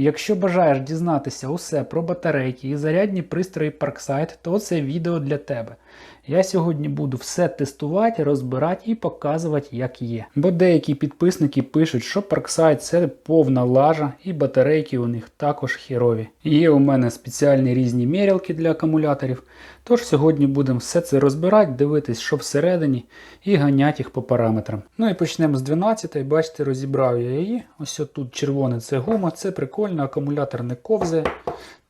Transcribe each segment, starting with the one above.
Якщо бажаєш дізнатися усе про батарейки і зарядні пристрої Parkside, то це відео для тебе. Я сьогодні буду все тестувати, розбирати і показувати, як є. Бо деякі підписники пишуть, що Parkside це повна лажа і батарейки у них також хірові. Є у мене спеціальні різні мірялки для акумуляторів. Тож сьогодні будемо все це розбирати, дивитись, що всередині, і ганяти їх по параметрам. Ну і почнемо з 12 Бачите, розібрав я її. Ось тут червоне це гума, це прикольно, акумулятор не ковзає.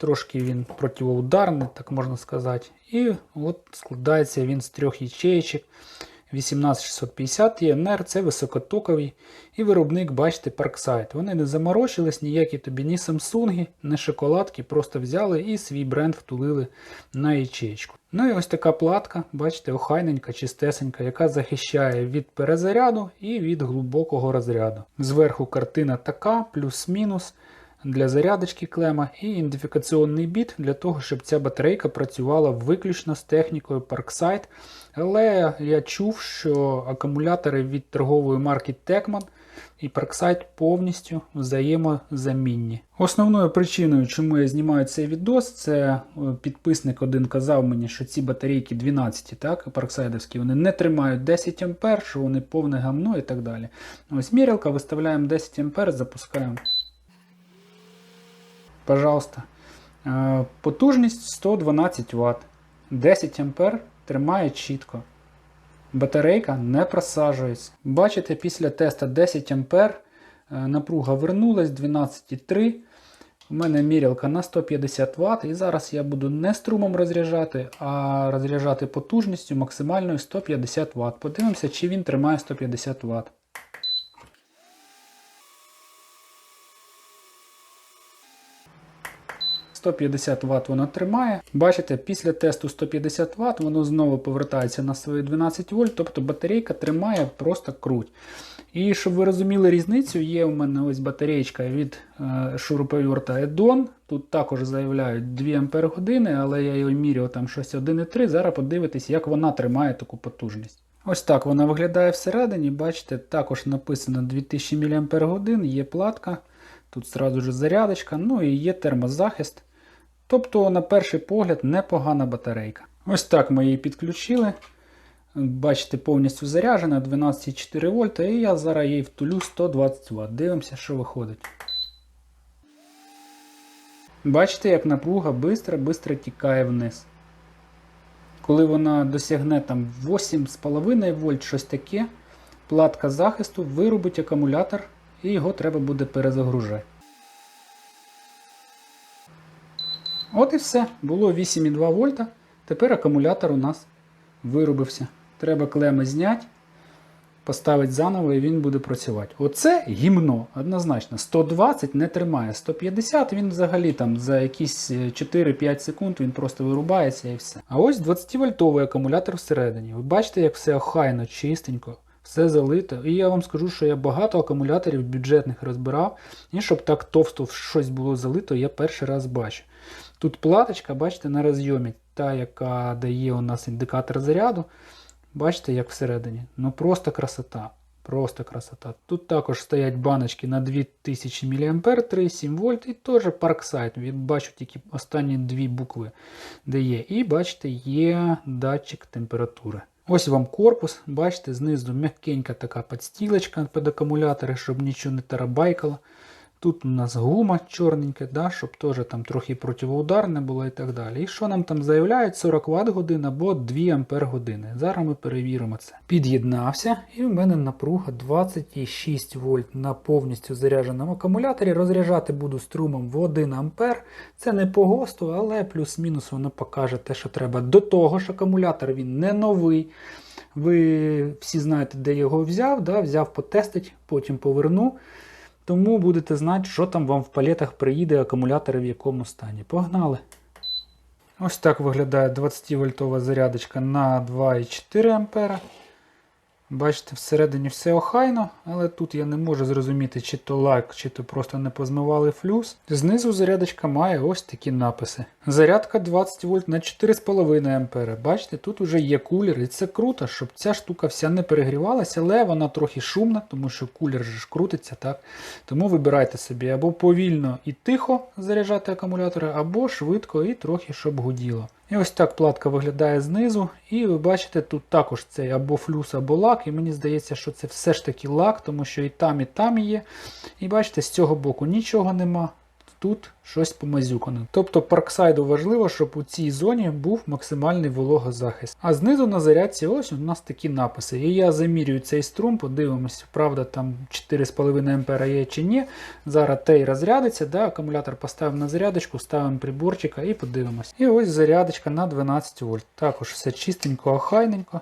Трошки він противоударний, так можна сказати. І от складається він з трьох ячеєчок. 18650 ЄНР це високотоковий. І виробник, бачите, Parkside. Вони не заморочились, ніякі тобі ні Samsung, ні шоколадки, просто взяли і свій бренд втулили на ячеєчку. Ну і ось така платка, бачите, охайненька, чистесенька, яка захищає від перезаряду і від глибокого розряду. Зверху картина така, плюс-мінус для зарядочки клема і ідентифікаційний біт для того, щоб ця батарейка працювала виключно з технікою Parkside. Але я чув, що акумулятори від торгової марки Techman і Parkside повністю взаємозамінні. Основною причиною, чому я знімаю цей відос, це е, підписник один казав мені, що ці батарейки 12, так, парксайдовські, вони не тримають 10 А, що вони повне гамно і так далі. Ось мірялка, виставляємо 10 А, запускаємо. Пожалуйста. Е, Потужність 112 Вт. 10 А тримає чітко. Батарейка не просаджується. Бачите, після теста 10 А напруга вернулась 12,3. У мене мірялка на 150 Вт. І зараз я буду не струмом розряджати, а розряджати потужністю максимальною 150 Вт. Подивимося, чи він тримає 150 Вт. – 150 Вт воно тримає. Бачите, після тесту 150 Вт воно знову повертається на свої 12 вольт, тобто батарейка тримає просто круть. І щоб ви розуміли різницю, є у мене ось батареєчка від е, шуруповерта Edon. Тут також заявляють 2 Ампер години, але я її міряв там щось 1,3. Зараз подивитись, як вона тримає таку потужність. Ось так вона виглядає всередині. Бачите, також написано 2000 мАч, є платка. Тут сразу ж зарядочка, ну і є термозахист. Тобто, на перший погляд, непогана батарейка. Ось так ми її підключили. Бачите, повністю заряджена 12,4 вольта, і я зараз її втулю 120 Вт. Дивимося, що виходить. Бачите, як напруга швидко-швидко тікає вниз. Коли вона досягне там 8,5 вольт, щось таке, платка захисту вирубить акумулятор і його треба буде перезагружати. От і все. Було 8,2 вольта. Тепер акумулятор у нас вирубився. Треба клеми зняти, поставити заново і він буде працювати. Оце гімно, однозначно. 120 не тримає. 150 він взагалі там за якісь 4-5 секунд він просто вирубається і все. А ось 20-вольтовий акумулятор всередині. Ви бачите, як все охайно, чистенько. Все залито. І я вам скажу, що я багато акумуляторів бюджетних розбирав, і щоб так товсто щось було залито, я перший раз бачу. Тут платочка, бачите, на розйомі, та, яка дає у нас індикатор заряду. Бачите, як всередині. Ну просто красота. Просто красота. Тут також стоять баночки на 2000 мА 3,7 вольт і теж Parkside. Бачу тільки останні дві букви, де є. І бачите, є датчик температури. Ось вам корпус, бачите, знизу м'якенька така підстілочка під акумулятори, щоб нічого не тарабайкало. Тут у нас гума чорненька, да, щоб теж там трохи противоударне було і так далі. І що нам там заявляють? 40 Вт годин або 2 Ампер години. Зараз ми перевіримо це. Під'єднався, і в мене напруга 26 вольт на повністю зарядженому акумуляторі. Розряджати буду струмом в 1 Ампер. Це не по ГОСТу, але плюс-мінус воно покаже те, що треба. До того ж, акумулятор він не новий. Ви всі знаєте, де його взяв. да, Взяв потестить, потім поверну. Тому будете знати, що там вам в палетах приїде акумулятори в якому стані. Погнали! Ось так виглядає 20 вольтова зарядочка на 2,4 А. Бачите, всередині все охайно, але тут я не можу зрозуміти, чи то лак, чи то просто не позмивали флюс. Знизу зарядочка має ось такі написи. Зарядка 20 вольт на 4,5 ампера. Бачите, тут уже є кулер, і це круто, щоб ця штука вся не перегрівалася, але вона трохи шумна, тому що кулер ж крутиться, так? Тому вибирайте собі або повільно і тихо заряджати акумулятори, або швидко і трохи, щоб гуділо. І ось так платка виглядає знизу. І ви бачите, тут також цей або флюс, або лак. І мені здається, що це все ж таки лак, тому що і там, і там є. І бачите, з цього боку нічого нема. Тут щось помазюкане. Тобто парксайду важливо, щоб у цій зоні був максимальний вологозахист. А знизу на зарядці ось у нас такі написи. І я замірюю цей струм, подивимось, правда там 4,5 ампера є чи ні. Зараз тей розрядиться, да, акумулятор поставимо на зарядочку, ставимо приборчика і подивимось. І ось зарядочка на 12 вольт. Також все чистенько, охайненько.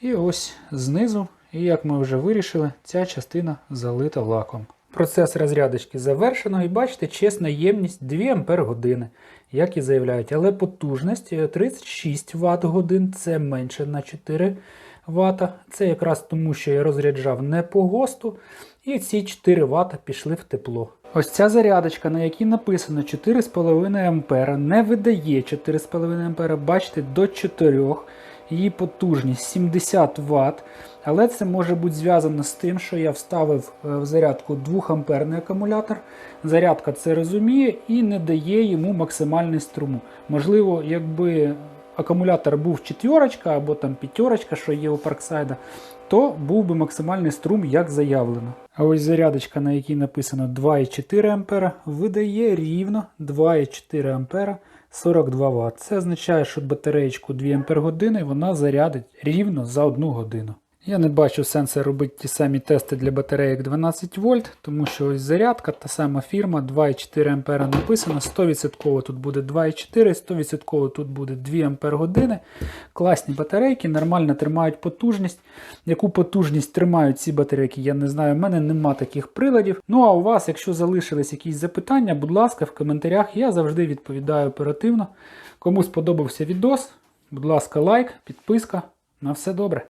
І ось знизу, і як ми вже вирішили, ця частина залита лаком. Процес розрядочки завершено і бачите, чесна ємність 2 Ампер години, як і заявляють. Але потужність е, 36 Вт годин, це менше на 4 Вт. Це якраз тому, що я розряджав не по ГОСТу, і ці 4 Вт пішли в тепло. Ось ця зарядочка, на якій написано 4,5 А, не видає 4,5 А, бачите, до 4 Її потужність 70 Вт. Але це може бути зв'язано з тим, що я вставив е, в зарядку 2 амперний акумулятор. Зарядка це розуміє і не дає йому максимальний струму. Можливо, якби акумулятор був четверочка або там п'ятерочка, що є у Парксайда, то був би максимальний струм, як заявлено. А ось зарядочка, на якій написано 2,4 А, видає рівно 2,4 А 42 Вт. Це означає, що батареєчку 2 Ампер години вона зарядить рівно за 1 годину. Я не бачу сенсу робити ті самі тести для батареїк 12 вольт, тому що ось зарядка, та сама фірма 2,4 ампера написано, 100% тут буде 2,4, 100% тут буде 2 ампер години. Класні батарейки, нормально тримають потужність. Яку потужність тримають ці батарейки, я не знаю. У мене нема таких приладів. Ну а у вас, якщо залишились якісь запитання, будь ласка, в коментарях я завжди відповідаю оперативно. Кому сподобався відос, будь ласка, лайк, підписка. На все добре.